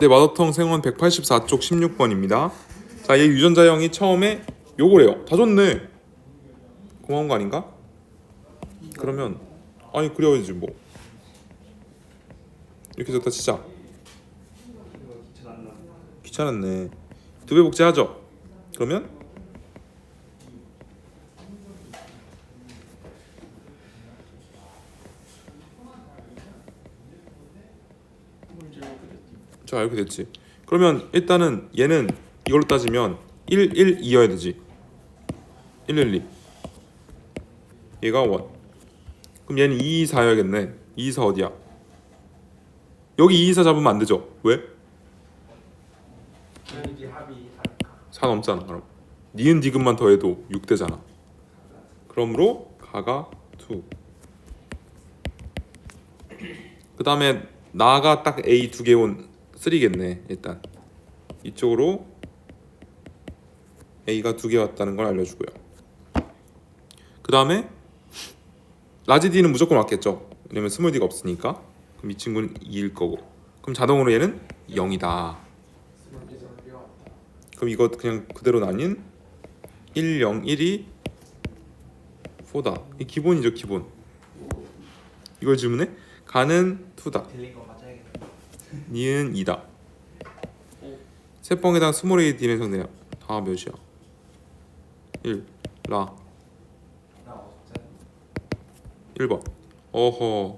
네, 마더텅 생원 184쪽 16번입니다. 자, 얘 유전자형이 처음에 요거래요. 다 줬네. 고마운 거 아닌가? 그러면 아니 그려야지 뭐. 이렇게 줬다 치자. 귀찮았네. 두 배 복제하죠. 그러면. 자 이렇게 됐지. 그러면 일단은 얘는 이걸로 따지면 1, 1, 2여야 되지. 1, 1, 2. 얘가 1. 그럼 얘는 2, 2, 4여야겠네. 2, 2, 4 어디야? 여기 2, 2, 4 잡으면 안 되죠. 왜? 이게 합이 다니까. 4 넘잖아. 그럼 니은 디귿만 더해도 6되잖아. 그러므로 가가 2. 그 다음에 나가 딱 A 두 개 온 3겠네 일단 이쪽으로 A가 두 개 왔다는 걸 알려주고요. 그 다음에 라지 D는 무조건 왔겠죠. 왜냐면 스몰 D가 없으니까. 그럼 이 친구는 2일 거고. 그럼 자동으로 얘는 0이다. 스물기서 왔다. 그럼 이거 그냥 그대로 나뉜 1, 0, 1이 4다. 이 기본이죠 기본. 이걸 질문해? 가는 2다. 니은 2다. 세뻥에다 스몰 a d는 성대냐? 다 몇이야? 1, 라, 나 없잖아. 1번. 어허.